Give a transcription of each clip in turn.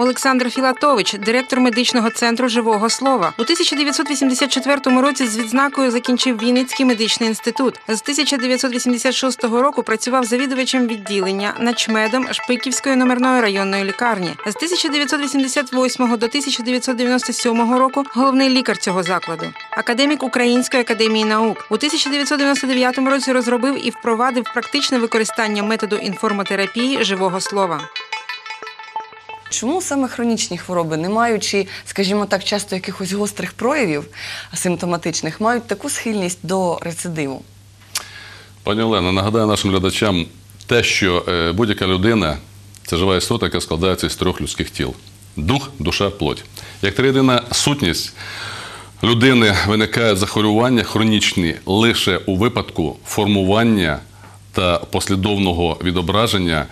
Олександр Філатович, директор медичного центру живого слова. У 1984 році з відзнакою закінчив Вінницький медичний інститут. З 1986 року працював завідувачем відділення начмедом Шпиківської номерної районної лікарні. З 1988 до 1997 року головний лікар цього закладу. Академік Української академії наук. У 1999 році розробив і впровадив практичне використання методу інформотерапії живого слова. Чому саме хронічні хвороби, не маючи, скажімо так, часто якихось гострих проявів симптоматичних, мають таку схильність до рецидиву? Пані Олена, нагадаю нашим глядачам те, що е, будь-яка людина це жива істота, яка складається з трьох людських тіл: дух, душа, плоть. Як триєдина сутність людини виникають захворювання хронічні лише у випадку формування та послідовного відображення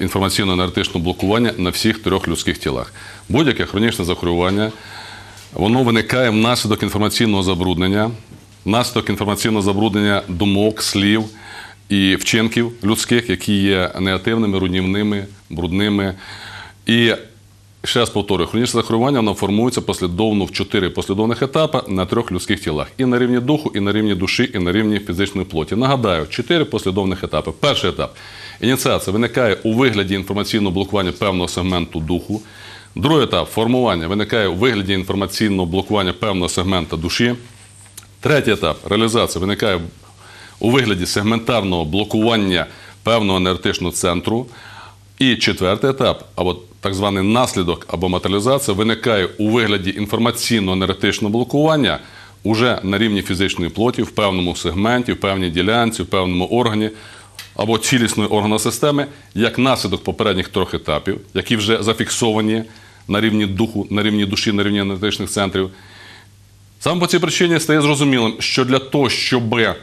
інформаційно-енергетичного блокування на всіх трьох людських тілах. Будь-яке хронічне захворювання Воно виникає внаслідок інформаційного забруднення, внаслідок інформаційного забруднення думок, слів і вчинків людських, які є негативними, руйнівними, брудними. І ще раз повторюю, хронічне захворювання воно формується послідовно в чотири послідовних етапи на трьох людських тілах: і на рівні духу, і на рівні душі, і на рівні фізичної плоті. Нагадаю, чотири послідовних етапи. Перший етап ініціація виникає у вигляді інформаційного блокування певного сегменту духу. Другий етап формування виникає у вигляді інформаційного блокування певного сегмента душі. Третій етап реалізація виникає у вигляді сегментарного блокування певного енергетичного центру. І четвертий етап, або так званий наслідок або матеріалізація, виникає у вигляді інформаційно-енергетичного блокування уже на рівні фізичної плоті, в певному сегменті, в певній ділянці, в певному органі або цілісної органосистеми, як наслідок попередніх трьох етапів, які вже зафіксовані на рівні духу, на рівні душі, на рівні енергетичних центрів. Саме по цій причині стає зрозумілим, що для того, щоб е,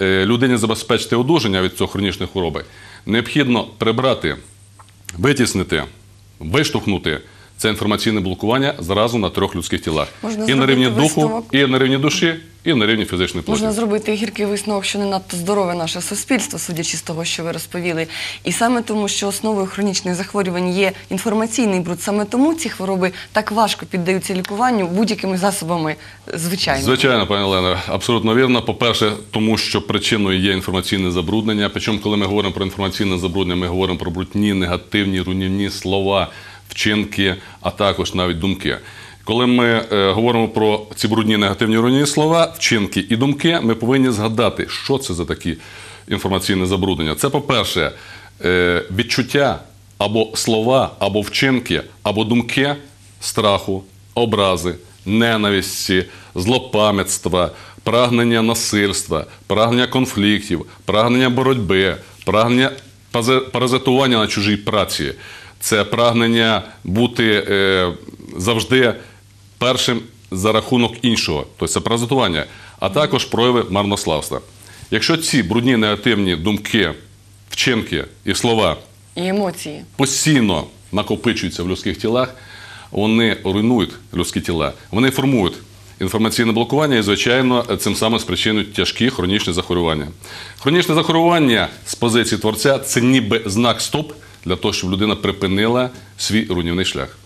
людині забезпечити одужання від цього хронічної хвороби, необхідно прибрати, витіснити, виштовхнути це інформаційне блокування зразу на трьох людських тілах. Можна і на рівні духу, висновок? і на рівні душі, і на рівні фізичної плоті. Можна зробити гіркий висновок, що не надто здорове наше суспільство, судячи з того, що ви розповіли. І саме тому, що основою хронічних захворювань є інформаційний бруд, саме тому ці хвороби так важко піддаються лікуванню будь-якими засобами звичайними. Звичайно, пані Олена, абсолютно вірно. По-перше, тому що причиною є інформаційне забруднення. Причому, коли ми говоримо про інформаційне забруднення, ми говоримо про брудні, негативні, руйнівні слова, вчинки, а також навіть думки. Коли ми е, говоримо про ці брудні негативні руйнівні слова, вчинки і думки, ми повинні згадати, що це за такі інформаційне забруднення. Це, по-перше, е, відчуття або слова, або вчинки, або думки страху, образи, ненависті, злопам'ятства, прагнення насильства, прагнення конфліктів, прагнення боротьби, прагнення паразитування на чужій праці. Це прагнення бути е, завжди першим за рахунок іншого, тобто це паразитування, а також прояви марнославства. Якщо ці брудні негативні думки, вчинки і слова І емоції. постійно накопичуються в людських тілах, вони руйнують людські тіла, вони формують інформаційне блокування і, звичайно, цим самим спричинюють тяжкі хронічні захворювання. Хронічне захворювання з позиції творця це ніби знак стоп для того, щоб людина припинила свій руйнівний шлях.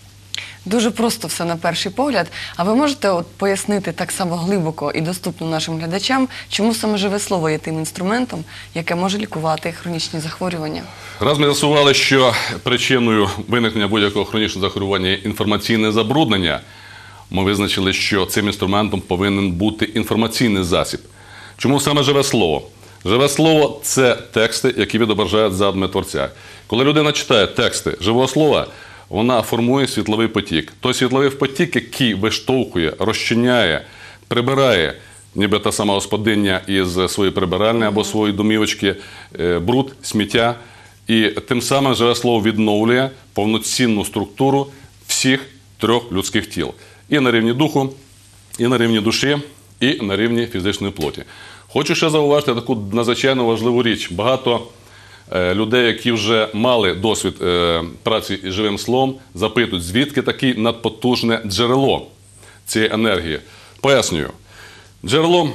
Дуже просто все на перший погляд. А ви можете от пояснити так само глибоко і доступно нашим глядачам, чому саме живе слово є тим інструментом, яке може лікувати хронічні захворювання? Раз ми з'ясували, що причиною виникнення будь-якого хронічного захворювання є інформаційне забруднення, ми визначили, що цим інструментом повинен бути інформаційний засіб. Чому саме живе слово? Живе слово це тексти, які відображають задуми творця. Коли людина читає тексти живого слова, вона формує світловий потік. Той світловий потік, який виштовхує, розчиняє, прибирає, ніби та сама господиня із своєї прибиральні або своєї домівочки, е, бруд, сміття. І тим самим живе слово відновлює повноцінну структуру всіх трьох людських тіл. І на рівні духу, і на рівні душі, і на рівні фізичної плоті. Хочу ще зауважити таку надзвичайно важливу річ. Багато е, людей, які вже мали досвід е, праці із живим словом, запитують, звідки таке надпотужне джерело цієї енергії. Пояснюю, джерелом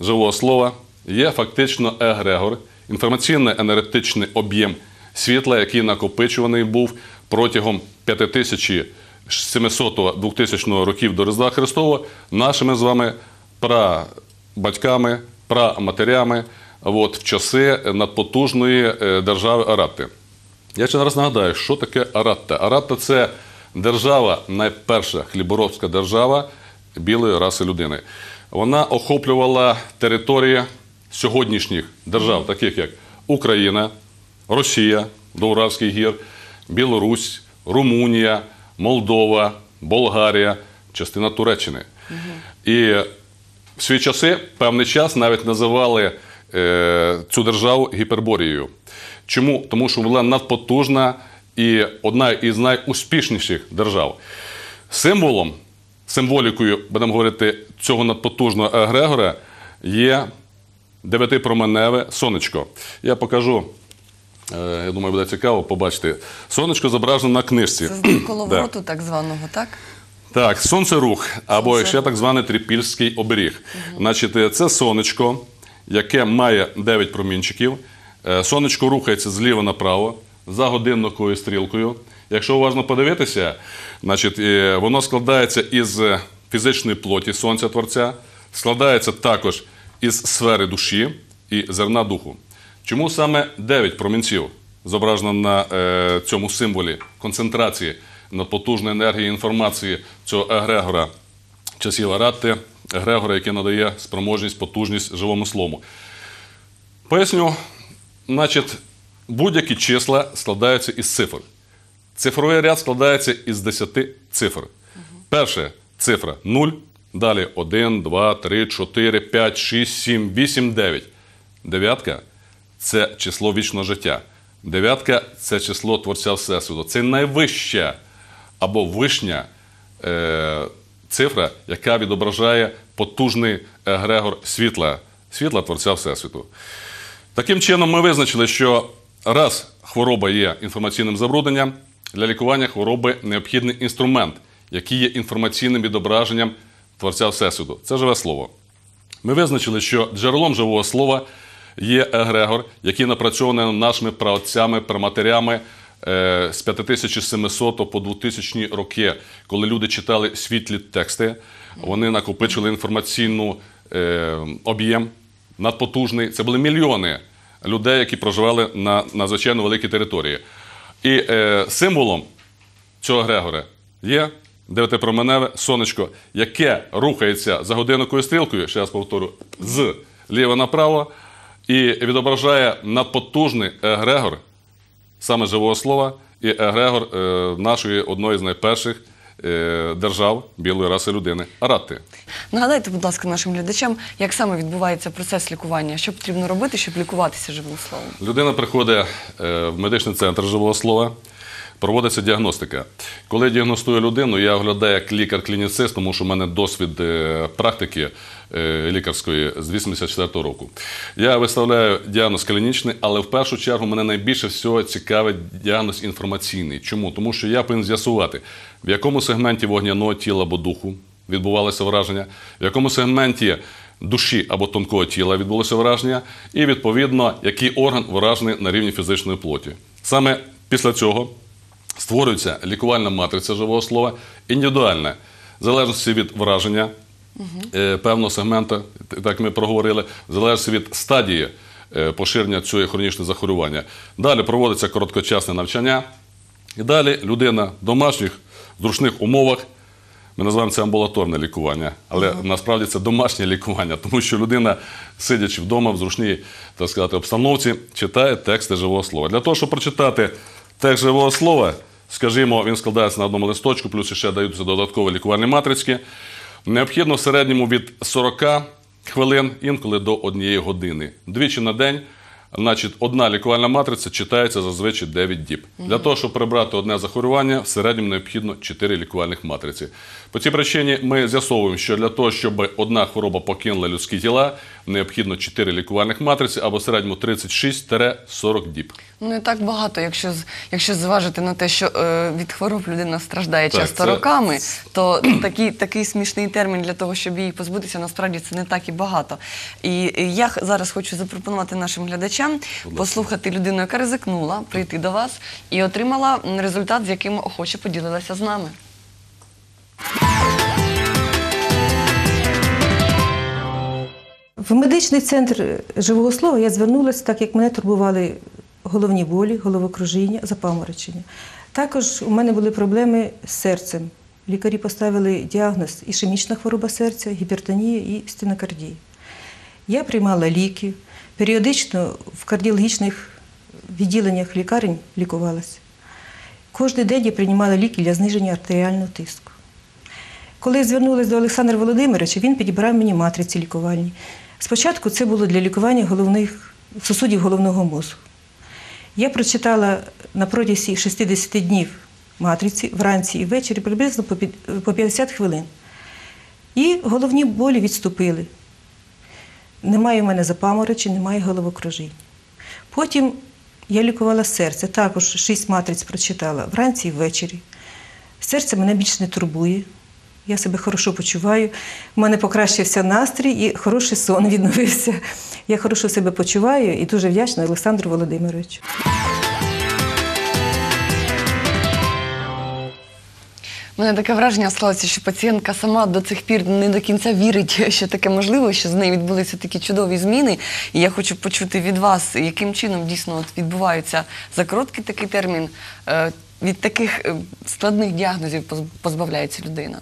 живого слова є фактично егрегор, інформаційно-енергетичний об'єм світла, який накопичуваний був протягом 5700-2000 років до Різдва Христового нашими з вами прабатьками, праматерями от, в часи надпотужної е, держави Аратти. Я ще раз нагадаю, що таке Аратта. Аратта це держава, найперша хліборобська держава білої раси людини. Вона охоплювала території сьогоднішніх держав, таких як Україна, Росія до Уральських гір, Білорусь, Румунія, Молдова, Болгарія, частина Туреччини. І в свої часи певний час навіть називали е, цю державу гіперборією. Чому? Тому що була надпотужна і одна із найуспішніших держав. Символом, символікою, будемо говорити, цього надпотужного егрегора є дев'ятипроменеве сонечко. Я покажу. е, Я думаю, буде цікаво побачити. Сонечко зображено на книжці. Це Да. коловороту так званого, так? Так, сонцерух, або ще так званий трипільський оберіг. Значить, е, це сонечко, яке має 9 промінчиків. Е, Сонечко рухається зліва направо за годинниковою стрілкою. Якщо уважно подивитися, значить, е, воно складається із фізичної плоті сонця творця, складається також із сфери душі і зерна духу. Чому саме 9 промінців зображено на цьому символі концентрації надпотужної енергії інформації цього егрегора часів Аратти, егрегора, який надає спроможність, потужність живому слому? Поясню, значить, будь-які числа складаються із цифр. Цифровий ряд складається із 10 цифр. Перша цифра 0, далі 1, 2, 3, 4, 5, 6, 7, 8, 9. Дев'ятка це число вічного життя. Дев'ятка це число Творця Всесвіту. Це найвища або вишня е, цифра, яка відображає потужний егрегор світла, світла Творця Всесвіту. Таким чином, ми визначили, що раз хвороба є інформаційним забрудненням, для лікування хвороби необхідний інструмент, який є інформаційним відображенням Творця Всесвіту. Це живе слово. Ми визначили, що джерелом живого слова є егрегор, який напрацьований нашими праотцями, праматерями з 5700 по 2000 роки, коли люди читали світлі тексти, вони накопичили інформаційну е, об'єм надпотужний. Це були мільйони людей, які проживали на надзвичайно великій території. І е, символом цього Грегора є дев'ятипроменеве сонечко, яке рухається за годинниковою стрілкою, ще раз повторю, з ліва направо, і відображає надпотужний егрегор саме живого слова, і егрегор е, нашої одної з найперших е, держав білої раси людини Аратти. Нагадайте, будь ласка, нашим глядачам, як саме відбувається процес лікування, що потрібно робити, щоб лікуватися живим словом. Людина приходить е, в медичний центр живого слова, проводиться діагностика. Коли діагностую людину, я оглядаю як лікар-клініцист, тому що в мене досвід практики лікарської з 84-го року. Я виставляю діагноз клінічний, але в першу чергу мене найбільше всього цікавить діагноз інформаційний. Чому? Тому що я повинен з'ясувати, в якому сегменті вогняного тіла або духу відбувалося враження, в якому сегменті душі або тонкого тіла відбулося враження, і відповідно, який орган вражений на рівні фізичної плоті. Саме після цього створюється лікувальна матриця живого слова, індивідуальна, в залежності від враження е, певного сегмента, так ми проговорили, в залежності від стадії е, поширення цього хронічного захворювання. Далі проводиться короткочасне навчання, і далі людина в домашніх зручних умовах. Ми називаємо це амбулаторне лікування, але насправді це домашнє лікування, тому що людина, сидячи вдома в зручній так сказати, обстановці, читає тексти живого слова. Для того, щоб прочитати текст живого слова, скажімо, він складається на одному листочку, плюс ще даються додаткові лікувальні матрички. Необхідно в середньому від 40 хвилин, інколи до однієї години. Двічі на день. Значить, одна лікувальна матриця читається зазвичай 9 діб. Для того, щоб прибрати одне захворювання, в середньому необхідно 4 лікувальних матриці. По цій причині ми з'ясовуємо, що для того, щоб одна хвороба покинула людські тіла, необхідно 4 лікувальних матриці або в середньому 36-40 діб. Ну, не так багато, якщо, якщо зважити на те, що е, від хвороб людина страждає Так, часто це- роками, то такий, такий смішний термін для того, щоб її позбутися, насправді це не так і багато. І я зараз хочу запропонувати нашим глядачам послухати людину, яка ризикнула прийти до вас і отримала результат, з яким охоче поділилася з нами. В медичний центр живого слова я звернулася, так як мене турбували головні болі, головокружіння, запаморочення. Також у мене були проблеми з серцем. Лікарі поставили діагноз ішемічна хвороба серця, гіпертонія і стенокардія. Я приймала ліки, періодично в кардіологічних відділеннях лікарень лікувалася. Кожен день я приймала ліки для зниження артеріального тиску. Коли я звернулася до Олександра Володимировича, він підібрав мені матриці лікувальні. Спочатку це було для лікування головних сусудів головного мозку. Я прочитала на протязі 60 днів матриці вранці і ввечері приблизно по 50 хвилин. І головні болі відступили. Немає в мене запаморочень, немає головокружіння. Потім я лікувала серце, також 6 матриць прочитала вранці і ввечері. Серце мене більш не турбує. Я себе хорошо почуваю. У мене покращився настрій і хороший сон відновився. Я хорошо себе почуваю і дуже вдячна Олександру Володимировичу. У мене таке враження склалося, що пацієнтка сама до цих пір не до кінця вірить, що таке можливо, що з нею відбулися такі чудові зміни. І я хочу почути від вас, яким чином дійсно відбуваються за короткий такий термін е, від таких е, складних діагнозів поз- позбавляється людина.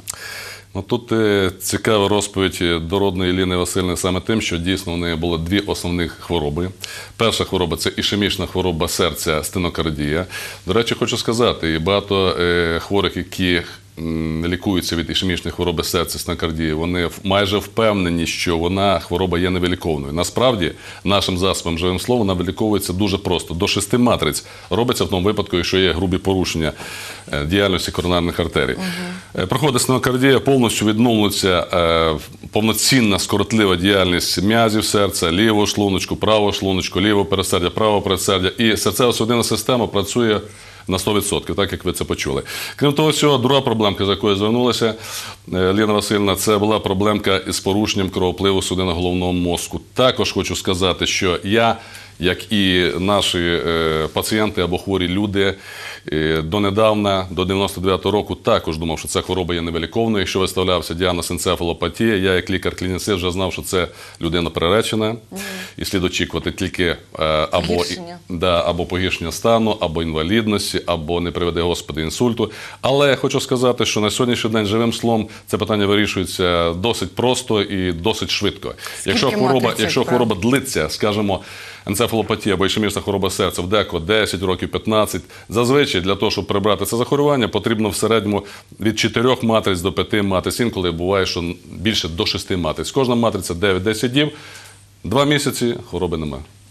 Ну, тут е, цікава розповідь е, дородної Ліни Васильівни саме тим, що дійсно в неї було дві основних хвороби. Перша хвороба це ішемічна хвороба серця, стенокардія. До речі, хочу сказати, і багато хворих, які лікуються від ішемічної хвороби серця, стенокардії, вони майже впевнені, що вона хвороба є невиліковною. Насправді, нашим засобом живим словом вона виліковується дуже просто. До шести матриць робиться в тому випадку, якщо є грубі порушення е, діяльності коронарних артерій. Е, Проходить стенокардія, повністю відновлюється е, повноцінна скоротлива діяльність м'язів серця, лівого шлуночку, правого шлуночку, лівого пересердя, правого пересердя. І серцево-судинна система працює на 100%, так як ви це почули. Крім того, всього, друга проблемка, за якою звернулася е, Ліна Васильівна, це була проблемка із порушенням кровопливу судин головного мозку. Також хочу сказати, що я, як і наші е, пацієнти або хворі люди, е, донедавна, до 99-го року, також думав, що ця хвороба є невиліковною. Якщо виставлявся діагноз енцефалопатія, я, як лікар-клініцист, вже знав, що це людина приречена, і слід очікувати тільки е, або Погіршення. Да, або погіршення стану, або інвалідності, або не приведе Господи інсульту. Але я хочу сказати, що на сьогоднішній день живим словом це питання вирішується досить просто і досить швидко. якщо хвороба, якщо хвороба длиться, скажімо, енцефалопатія ішемічна хвороба серця в деко 10 років, 15, зазвичай для того, щоб прибрати це захворювання, потрібно в середньому від 4 матриць до 5 матриць. Інколи буває, що більше до 6 матриць. Кожна матриця 9-10 діб, 2 місяці хвороби немає.